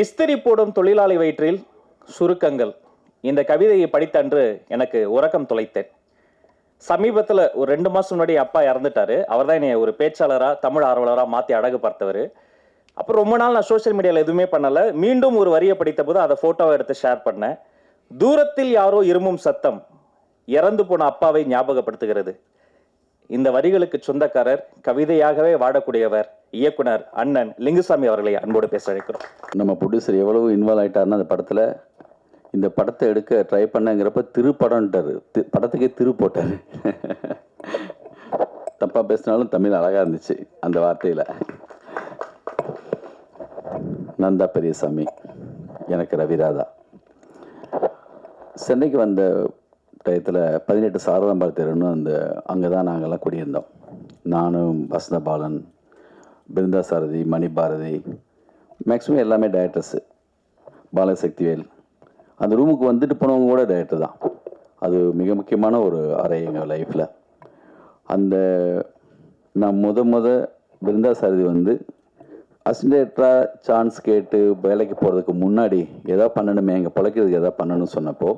இஸ்திரி போடும் தொழிலாளி வயிற்றில் சுருக்கங்கள். இந்த கவிதையை படித்தன்று எனக்கு உறக்கம் தொலைத்தேன். சமீபத்தில் ஒரு ரெண்டு மாதம் முன்னாடி அப்பா இறந்துட்டாரு. அவர் தான் என்னை ஒரு பேச்சாளராக தமிழ் ஆர்வலராக மாற்றி அழகு பார்த்தவர். அப்புறம் ரொம்ப நாள் நான் சோஷியல் மீடியாவில் எதுவுமே பண்ணலை. மீண்டும் ஒரு வரியை படித்த போது அதை ஃபோட்டோவை எடுத்து ஷேர் பண்ணேன். தூரத்தில் யாரோ இருமும் சத்தம் இறந்து போன அப்பாவை ஞாபகப்படுத்துகிறது. இந்த வரிகளுக்கு சொந்தக்காரர் கவிதையாகவே வாடக்கூடியவர் இயக்குனர் அண்ணன் லிங்குசாமி அவர்களை அன்போடு பேச அழைக்கிறோம். நம்ம ப்ரொடியூசர் எவ்வளவு இன்வால்வ் ஆயிட்டாருன்னா அந்த படத்தில் இந்த படத்தை எடுக்க ட்ரை பண்ணங்கிறப்ப திருப்படம்ட்டாரு தி- படத்துக்கே திரு போட்டார். தப்பாக பேசினாலும் தமிழ் அழகாக இருந்துச்சு அந்த வார்த்தையில். நந்தா பெரியசாமி எனக்கு ரவிராதா. சென்னைக்கு வந்த டயத்தில் பதினெட்டு சாரதாம்பாள் தெருன்னு அந்த அங்கே தான் நாங்கள்லாம் குடியிருந்தோம். நானும் வசந்த பாலன் பிருந்தா சாரதி மணி பாரதி மேக்ஸிமம் எல்லாமே டேரக்டர்ஸு பாலசக்திவேல். அந்த ரூமுக்கு வந்துட்டு போனவங்க கூட டேரக்டர் தான். அது மிக முக்கியமான ஒரு அறை எங்கள் லைஃப்பில் அந்த நான் முத முத பிருந்தா சாரதி வந்து அசிஸ்டேட்டராக சான்ஸ் கேட்டு வேலைக்கு போகிறதுக்கு முன்னாடி எதாவது பண்ணணுமே எங்கள் பிழைக்கிறதுக்கு எதா பண்ணணும்னு சொன்னப்போ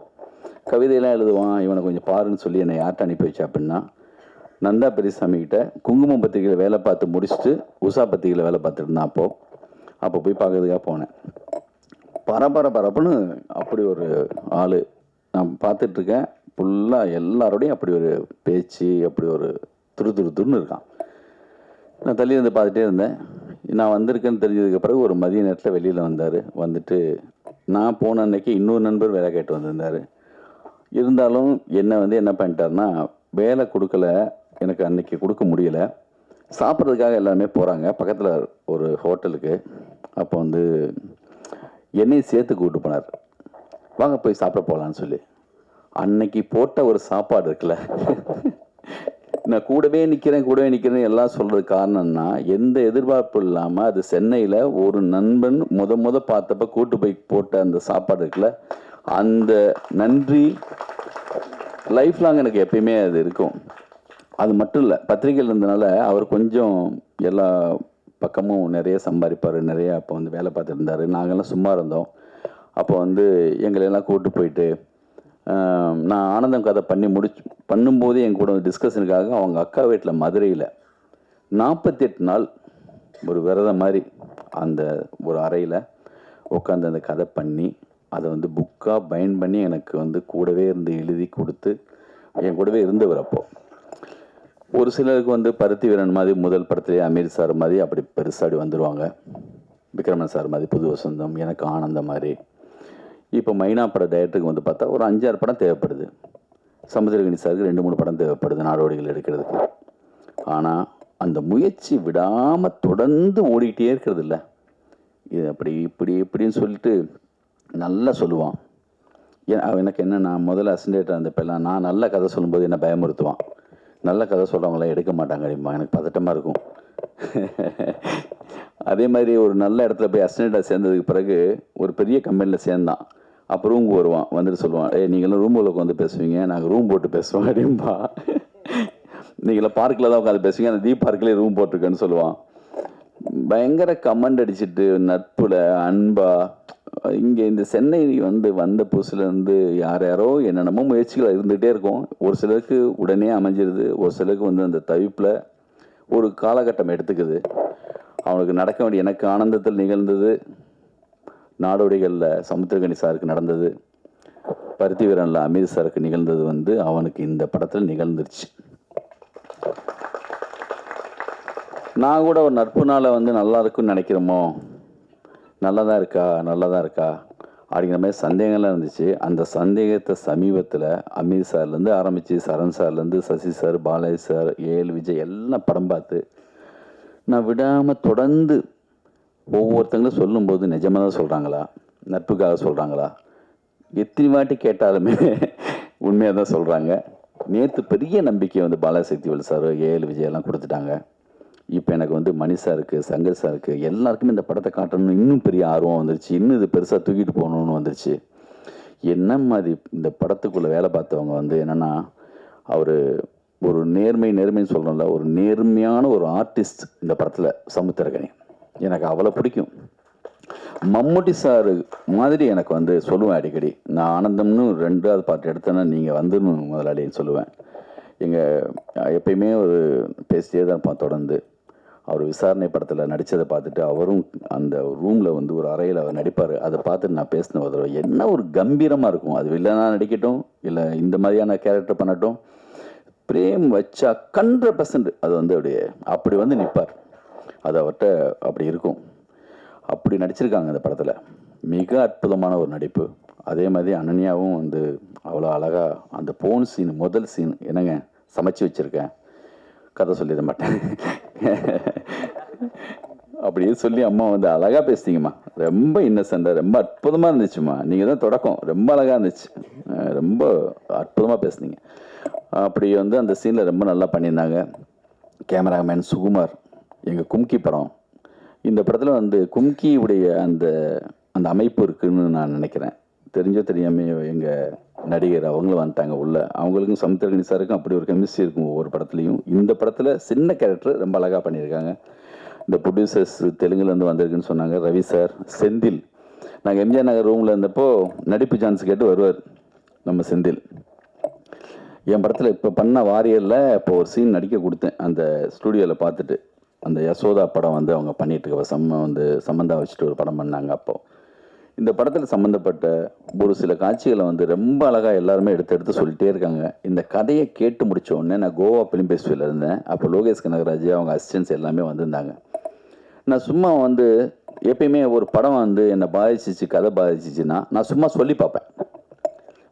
கவிதையெல்லாம் எழுதுவான் இவனை கொஞ்சம் பாருன்னு சொல்லி என்னை யார்கிட்ட அனுப்பி வச்சா அப்படின்னா நந்தா பெரியசாமிகிட்ட குங்குமம் பத்திரிகையில் வேலை பார்த்து முடிச்சுட்டு உஷா பத்திரிகையில் வேலை பார்த்துட்டு இருந்தான் அப்போ. அப்போ போய் பார்க்கறதுக்காக போனேன். பரபர பரப்புன்னு அப்படி ஒரு ஆள். நான் பார்த்துட்ருக்கேன். ஃபுல்லாக எல்லாரோடையும் அப்படி ஒரு பேச்சு அப்படி ஒரு துரு துரு துருன்னு இருக்கான். நான் தள்ளி வந்து பார்த்துட்டே இருந்தேன். நான் வந்திருக்கேன்னு தெரிஞ்சதுக்கு பிறகு ஒரு மதிய நேரத்தில் வெளியில் வந்தார். வந்துட்டு நான் போன அன்னைக்கு இன்னொரு நண்பர் வேலை கேட்டு வந்திருந்தார். இருந்தாலும் என்ன வந்து என்ன பண்ணிட்டாருன்னா வேலை கொடுக்கல. எனக்கு அன்னைக்கு கொடுக்க முடியல. சாப்பிட்றதுக்காக எல்லாருமே போகிறாங்க பக்கத்தில் ஒரு ஹோட்டலுக்கு. அப்போ வந்து என்னையும் சேர்த்து கூப்பிட்டு போனார். வாங்க போய் சாப்பிட போகலான்னு சொல்லி. அன்னைக்கு போட்ட ஒரு சாப்பாடு இருக்குல்ல. நான் கூடவே நிற்கிறேன் கூடவே நிற்கிறேன் எல்லாம் சொல்கிறது காரணம்னா எந்த எதிர்பார்ப்பும் இல்லாமல் அது சென்னையில் ஒரு நண்பன் முத முத பார்த்தப்ப கூட்டு போய் போட்ட அந்த சாப்பாடு இருக்குல்ல அந்த நன்றி லைஃப் லாங் எனக்கு எப்பயுமே அது இருக்கும். அது மட்டும் இல்லை பத்திரிகையில் இருந்தனால அவர் கொஞ்சம் எல்லா பக்கமும் நிறைய சம்பாதிப்பார் நிறைய அப்போ வந்து வேலை பார்த்துருந்தார். நாங்கள்லாம் சும்மா இருந்தோம். அப்போ வந்து எங்களையெல்லாம் கூப்பிட்டு போயிட்டு நான் ஆனந்தம் கதை பண்ணி முடிச்சு பண்ணும்போது என் கூட டிஸ்கஷனுக்காக அவங்க அக்கா வீட்டில் மதுரையில் நாற்பத்தெட்டு நாள் ஒரு விரதம் மாதிரி அந்த ஒரு அறையில் உட்காந்து அந்த கதை பண்ணி அதை வந்து புக்காக பைண்ட் பண்ணி எனக்கு வந்து கூடவே இருந்து எழுதி கொடுத்து என் கூடவே இருந்தவர் அப்போது ஒரு சிலருக்கு வந்து பருத்தி வீரன் மாதிரி முதல் படத்துலேயே அமீர் சார் மாதிரி அப்படி பெருசாடி வந்துடுவாங்க விக்ரமன் சார் மாதிரி புது வசந்தம் எனக்கு ஆனந்தம் மாதிரி. இப்போ மைனா பட டேரக்டருக்கு வந்து பார்த்தா ஒரு அஞ்சாறு படம் தேவைப்படுது. சமுதிரகணி சாருக்கு ரெண்டு மூணு படம் தேவைப்படுது நாடோடிகள் எடுக்கிறதுக்கு. ஆனால் அந்த முயற்சி விடாமல் தொடர்ந்து ஓடிக்கிட்டே இருக்கிறது இல்லை. இது அப்படி இப்படி இப்படின்னு சொல்லிட்டு நல்லா சொல்லுவான். ஏன் அவன் எனக்கு என்ன நான் முதல்ல அசிஸ்டேட்டாக இருந்தப்பெல்லாம் நான் நல்ல கதை சொல்லும்போது என்ன பயமுறுத்துவான். நல்ல கதை சொல்கிறவங்களாம் எடுக்க மாட்டாங்க அப்படிமா எனக்கு பதட்டமாக இருக்கும். அதே மாதிரி ஒரு நல்ல இடத்துல போய் அசிஸ்டண்ட்டாக சேர்ந்ததுக்கு பிறகு ஒரு பெரிய கம்பெனியில் சேர்ந்தான். அப்போ ரூமுக்கு வருவான். வந்துட்டு சொல்லுவான் ஏ நீங்களாம் ரூம் உள்ள உட்காந்து பேசுவீங்க நாங்கள் ரூம் போட்டு பேசுவோம் அப்படிம்பா. நீங்களாம் பார்க்கில் தான் உட்காந்து பேசுவீங்க அந்த தீப் பார்க்கிலே ரூம் போட்டிருக்கேன்னு சொல்லுவான். பயங்கர கமெண்ட் அடிச்சிட்டு நட்புல அன்பா இங்கே இந்த சென்னை வந்து வந்த புதுசுலேருந்து யார் யாரோ என்னென்னமோ முயற்சிகள் இருந்துகிட்டே இருக்கும். ஒரு சிலருக்கு உடனே அமைஞ்சிருது ஒரு சிலருக்கு வந்து அந்த தவிப்பில் ஒரு காலகட்டம் எடுத்துக்குது. அவனுக்கு நடக்க வேண்டிய எனக்கு ஆனந்தத்தில் நிகழ்ந்தது. நாடோடிகளில் சமுத்திரகணி சாருக்கு நடந்தது. பருத்தி வீரனில் அமீர் சாருக்கு நிகழ்ந்தது வந்து அவனுக்கு இந்த படத்தில் நிகழ்ந்துருச்சு. நான் கூட ஒரு நட்புனால வந்து நல்லா இருக்குன்னு நினைக்கிறோமோ? நல்லதாக இருக்கா நல்லதாக இருக்கா அப்படிங்கிற மாதிரி சந்தேகம்லாம் இருந்துச்சு. அந்த சந்தேகத்தை சமீபத்தில் அமீர் சார்லேருந்து ஆரம்பித்து சரண் சார்லேருந்து Sasi sir Balaji sir AL Vijay எல்லாம் படம் பார்த்து நான் விடாமல் தொடர்ந்து ஒவ்வொருத்தங்களும் சொல்லும்போது நிஜமாக தான் சொல்கிறாங்களா நட்புக்காக சொல்கிறாங்களா எத்தனை வாட்டி கேட்டாலுமே உண்மையாக தான் சொல்கிறாங்க நேற்று பெரிய நம்பிக்கை வந்து பாலாசக்திவேல் சார் ஏஎல் விஜய் எல்லாம் கொடுத்துட்டாங்க. இப்போ எனக்கு வந்து மணி இருக்குது சங்கர் சார் இருக்குது எல்லாருக்குமே இந்த படத்தை காட்டணும்னு இன்னும் பெரிய ஆர்வம் வந்துருச்சு. இன்னும் இது பெருசாக தூக்கிட்டு போகணும்னு வந்துருச்சு. என்ன மாதிரி இந்த படத்துக்குள்ளே வேலை பார்த்தவங்க வந்து என்னென்னா அவர் ஒரு நேர்மை நேர்மைன்னு சொல்கிறோம்ல ஒரு நேர்மையான ஒரு ஆர்டிஸ்ட் இந்த படத்தில் சமுத்திரகனி எனக்கு அவ்வளோ பிடிக்கும். மம்முட்டி சார் மாதிரி எனக்கு வந்து சொல்லுவேன் அடிக்கடி. நான் ஆனந்தம்னு ரெண்டாவது பாட்டு எடுத்தேன்னா நீங்கள் வந்துடணும் முதலாளின்னு சொல்லுவேன். எங்கள் எப்பயுமே ஒரு பேசிட்டே தான் இருப்பான் தொடர்ந்து. அவர் விசாரணை படத்தில் நடித்ததை பார்த்துட்டு அவரும் அந்த ரூமில் வந்து ஒரு அறையில் அவர் நடிப்பார். அதை பார்த்துட்டு நான் பேசின ஒரு தடவை என்ன ஒரு கம்பீரமாக இருக்கும்? அது வில்லனா நடிக்கட்டும் இல்லை இந்த மாதிரியான கேரக்டர் பண்ணட்டும். பிரேம் வச்சா ஹண்ட்ரட் பர்சன்ட் அது வந்து அப்படியே அப்படி வந்து நிற்பார் அது அவர்கிட்ட அப்படி இருக்கும். அப்படி நடிச்சிருக்காங்க அந்த படத்தில். மிக அற்புதமான ஒரு நடிப்பு. அதே மாதிரி அனன்யாவும் வந்து அவ்வளோ அழகாக அந்த போன் சீன் முதல் சீன் என்னங்க சமைச்சு வச்சுருக்கேன். கதை சொல்லிட மாட்டேன். அப்படியே சொல்லி அம்மா வந்து அழகாக பேசுனீங்கம்மா. ரொம்ப இன்னசென்ட்டாக ரொம்ப அற்புதமாக இருந்துச்சும்மா. நீங்கள் தான் தொடக்கம். ரொம்ப அழகாக இருந்துச்சு. ரொம்ப அற்புதமாக பேசுனீங்க. அப்படி வந்து அந்த சீனில் ரொம்ப நல்லா பண்ணியிருந்தாங்க. கேமராமேன் சுகுமார் எங்கள் கும்கி படம். இந்த படத்தில் வந்து கும்கியுடைய அந்த அந்த அமைப்பு இருக்குதுன்னு நான் நினைக்கிறேன். தெரிஞ்சோ தெரியாமல் எங்கள் நடிகர் அவங்களும் வந்துட்டாங்க உள்ள. அவங்களுக்கும் சமுத்திரகணி சாருக்கும் அப்படி ஒரு கெமிஸ்ட்ரி இருக்கும் ஒவ்வொரு படத்துலையும். இந்த படத்தில் சின்ன கேரக்டர் ரொம்ப அழகாக பண்ணியிருக்காங்க. இந்த ப்ரொடியூசர்ஸ் தெலுங்குலேருந்து வந்திருக்குன்னு சொன்னாங்க. ரவி சார் செந்தில். நாங்கள் எம்ஜிஆர் நகர் ரூமில் இருந்தப்போ நடிப்பு சான்ஸ் கேட்டு வருவார் நம்ம செந்தில். என் படத்தில் இப்போ பண்ண வாரியரில் இப்போ ஒரு சீன் நடிக்க கொடுத்தேன். அந்த ஸ்டூடியோவில் பார்த்துட்டு அந்த யசோதா படம் வந்து அவங்க பண்ணிகிட்டு இருக்க சம்ம வந்து சம்மந்தா வச்சுட்டு ஒரு படம் பண்ணாங்க அப்போது இந்த படத்தில் சம்மந்தப்பட்ட ஒரு சில காட்சிகளை வந்து ரொம்ப அழகாக எல்லாருமே எடுத்து எடுத்து சொல்லிட்டே இருக்காங்க. இந்த கதையை கேட்டு முடித்த உடனே நான் கோவா ஃபிலிம் ஃபெஸ்டிவலில் இருந்தேன். அப்போ லோகேஷ் கனகராஜ் அவங்க அசிஸ்டன்ஸ் எல்லாமே வந்திருந்தாங்க. நான் சும்மா வந்து எப்பயுமே ஒரு படம் வந்து என்னை பாதிச்சிச்சு கதை பாதிச்சிச்சுன்னா நான் சும்மா சொல்லி பார்ப்பேன்.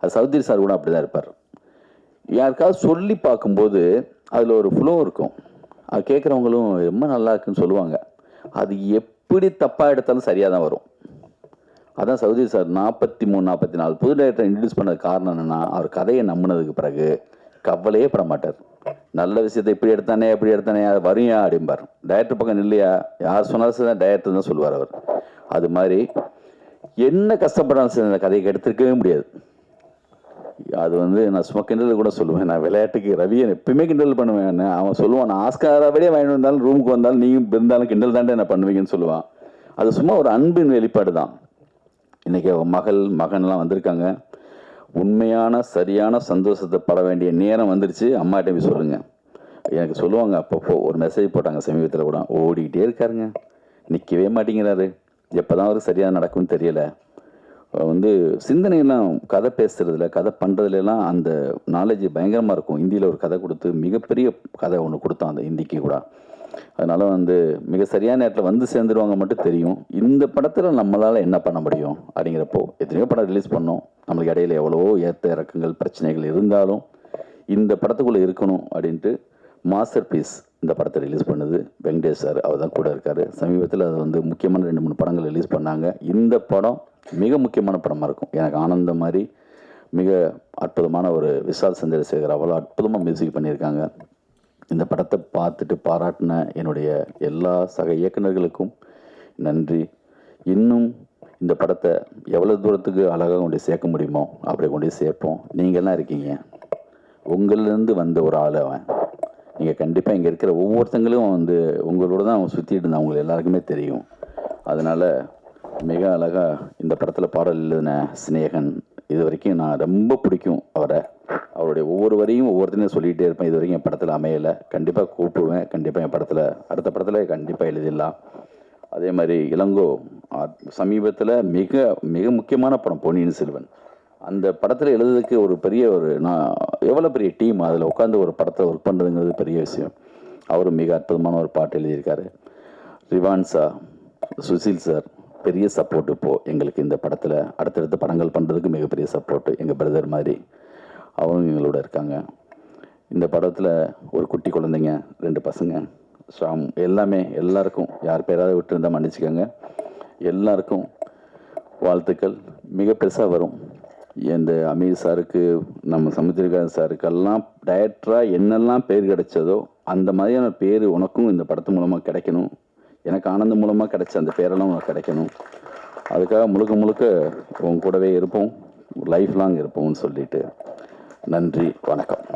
அது சௌத்ரி சார் கூட அப்படி தான் இருப்பார். யாருக்காவது சொல்லி பார்க்கும்போது அதில் ஒரு ஃப்ளோ இருக்கும். அது கேட்குறவங்களும் ரொம்ப நல்லா இருக்குன்னு சொல்லுவாங்க. அது எப்படி தப்பாக எடுத்தாலும் சரியாக தான் வரும். அதான் சவுதி சார் நாற்பத்தி மூணு நாற்பத்தி நாலு புது டைரக்டர் இன்ட்ரடியூஸ் பண்ணது காரணம் என்னன்னா அவர் கதையை நம்பினதுக்கு பிறகு கவலையே பட மாட்டார். நல்ல விஷயத்தை இப்படி எடுத்தானே இப்படி எடுத்தானே அது வரியா அப்படிம்பார். டைரக்டர் பக்கம் இல்லையா யார் சொன்னாலும் சரி டைரக்டர் தான் சொல்லுவார் அவர். அது மாதிரி என்ன கஷ்டப்படாலும் சரி அந்த கதையை எடுத்திருக்கவே முடியாது. அது வந்து நான் சும்மா கிண்டல் கூட சொல்லுவேன். நான் விளையாட்டுக்கு ரவியை எப்பயுமே கிண்டல் பண்ணுவேன். அவன் சொல்லுவான் நான் ஆஸ்காரை விட வாங்கிட்டு வந்தாலும் ரூமுக்கு வந்தாலும் நீயும் இருந்தாலும் கிண்டல் தாண்டே என்ன பண்ணுவீங்கன்னு சொல்லுவான். அது சும்மா ஒரு அன்பின் வெளிப்பாடு தான். இன்றைக்கி அவன் மகள் மகன்லாம் வந்திருக்காங்க. உண்மையான சரியான சந்தோஷத்தை பட வேண்டிய நேரம் வந்துருச்சு. அம்மாட்ட போய் சொல்லுங்கள் எனக்கு சொல்லுவாங்க அப்பப்போ ஒரு மெசேஜ் போட்டாங்க சமீபத்தில் கூட. ஓடிக்கிட்டே இருக்காருங்க. நிற்கவே மாட்டேங்கிறாரு. எப்போ தான் அவர் சரியாக நடக்கும்னு தெரியல. அவர் வந்து சிந்தனையெல்லாம் கதை பேசுகிறதுல கதை பண்ணுறதுலாம் அந்த நாலேஜ் பயங்கரமாக இருக்கும். ஹிந்தியில் ஒரு கதை கொடுத்து மிகப்பெரிய கதை ஒன்று கொடுத்தான் அந்த ஹிந்திக்கு கூட. அதனால் வந்து மிக சரியான நேரத்தில் வந்து சேர்ந்துருவாங்க மட்டும் தெரியும். இந்த படத்தில் நம்மளால் என்ன பண்ண முடியும் அப்படிங்கிறப்போ எத்தனையோ படம் ரிலீஸ் பண்ணோம். நம்மளுக்கு இடையில எவ்வளவோ ஏற்ற இறக்கங்கள் பிரச்சனைகள் இருந்தாலும் இந்த படத்துக்குள்ளே இருக்கணும் அப்படின்ட்டு மாஸ்டர் பீஸ் இந்த படத்தை ரிலீஸ் பண்ணுது வெங்கடேஷ் சார். அவர் தான் கூட இருக்கார். சமீபத்தில் அது வந்து முக்கியமான ரெண்டு மூணு படங்கள் ரிலீஸ் பண்ணாங்க. இந்த படம் மிக முக்கியமான படமாக இருக்கும். எனக்கு ஆனந்தம் மாதிரி மிக அற்புதமான ஒரு விஷால் சந்திரசேகர் அவ்வளோ அற்புதமாக மியூசிக் பண்ணியிருக்காங்க. இந்த படத்தை பார்த்துட்டு பாராட்டின என்னுடைய எல்லா சக இயக்குனர்களுக்கும் நன்றி. இன்னும் இந்த படத்தை எவ்வளோ தூரத்துக்கு அழகாக கொண்டு போய் சேர்க்க முடியுமோ அப்படி கொண்டு போய் சேர்ப்போம் நீங்கள்லாம் இருக்கீங்க. உங்களிலேருந்து வந்த ஒரு ஆள் அவன். நீங்கள் கண்டிப்பாக இங்கே இருக்கிற ஒவ்வொருத்தங்களும் வந்து உங்களோட தான் அவன் சுற்றிட்டு இருந்தான். அவங்களுக்கு எல்லாருக்குமே தெரியும். அதனால் மிக அழகாக இந்த படத்தில் பாடல் எழுதின சிநேகன் இது வரைக்கும் நான் ரொம்ப பிடிக்கும் அவரை. அவருடைய ஒவ்வொரு வரையும் ஒவ்வொருத்தனையும் சொல்லிகிட்டே இருப்பேன். இது வரைக்கும் என் படத்தில் அமையலை. கண்டிப்பாக கூப்பிடுவேன். கண்டிப்பாக என் படத்தில் அடுத்த படத்தில் கண்டிப்பாக எழுதிடலாம். அதே மாதிரி இளங்கோ சமீபத்தில் மிக மிக முக்கியமான படம் பொன்னியின் செல்வன். அந்த படத்தில் எழுதுறதுக்கு ஒரு பெரிய ஒரு நான் எவ்வளோ பெரிய டீம் அதில் உட்காந்து ஒரு படத்தை ஒர்க் பண்ணுறதுங்கிறது பெரிய விஷயம். அவரும் மிக அற்புதமான ஒரு பாட்டு எழுதியிருக்காரு. ரிவான் சார் சுசில் சார் பெரிய சப்போர்ட் இப்போது எங்களுக்கு இந்த படத்தில் அடுத்தடுத்த படங்கள் பண்ணுறதுக்கு மிகப்பெரிய சப்போர்ட் எங்கள் பிரதர் மாதிரி அவங்க எங்களோட இருக்காங்க. இந்த படத்தில் ஒரு குட்டி குழந்தைங்க ரெண்டு பசங்க ஷாம் எல்லாமே எல்லாருக்கும் யார் பேராவது விட்டுருந்தால் மன்னிச்சுக்கோங்க. எல்லாருக்கும் வாழ்த்துக்கள். மிக பெருசாக வரும். இந்த அமீர் சாருக்கு நம்ம சமுத்திரகாரன் சாருக்கெல்லாம் டைரக்டராக என்னெல்லாம் பேர் கிடைச்சதோ அந்த மாதிரியான பேர் உனக்கும் இந்த படத்து மூலமாக கிடைக்கணும். எனக்கு ஆனந்தம் மூலமாக கிடைச்ச அந்த பேரெல்லாம் உனக்கு கிடைக்கணும். அதுக்காக முழுக்க முழுக்க உன் கூடவே இருப்போம். லைஃப் லாங் இருப்போம்னு சொல்லிட்டு. நன்றி வணக்கம்.